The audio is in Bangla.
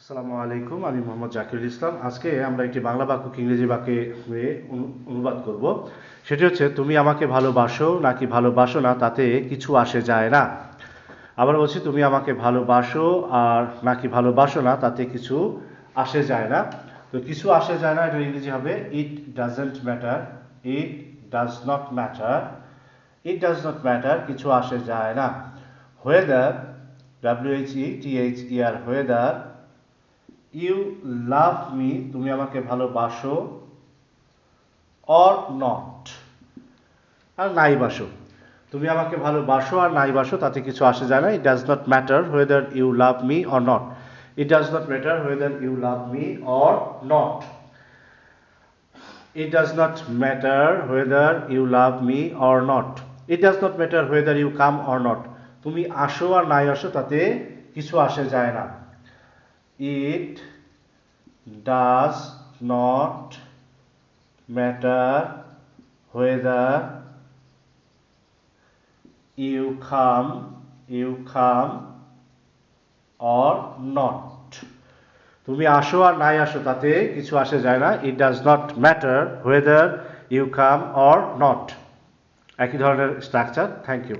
আসসালামু আলাইকুম, আমি মোহাম্মদ জাকিরুল ইসলাম। আজকে আমরা একটি বাংলা বাক্যকে ইংরেজি বাক্যে অনুবাদ করব। সেটি হচ্ছে, তুমি আমাকে ভালোবাসো নাকি ভালোবাসো না তাতে কিছু আসে যায় না? আবার বলছি, তুমি আমাকে ভালোবাসো আর নাকি ভালোবাসো না তাতে কিছু আসে যায় না? তো কিছু আসে যায় না, এটা ইংরেজি হবে it doesn't matter it does not matter it does not matter কিছু আসে যায় না। Whether W H E T H E R whether you love me, তুমি আমাকে ভালোবাসো, অর নট। আর নাই বাসো। তুমি আমাকে ভালোবাসো আর নাই বাসো, তাতে কিছু আসে যায় না। It does not matter whether you love me or not it does not matter whether you love me or not It does not matter whether you love me or not. It does not matter whether you come or not. তুমি আসো আর নাই আসো, তাতে কিছু আসে যায় না। It does not matter whether you come you come or not তুমি আসো আর নাই আসো, তাতে কিছু আসে যায় না। It does not matter whether you come or not. একই ধরনের স্ট্রাকচার। Thank you.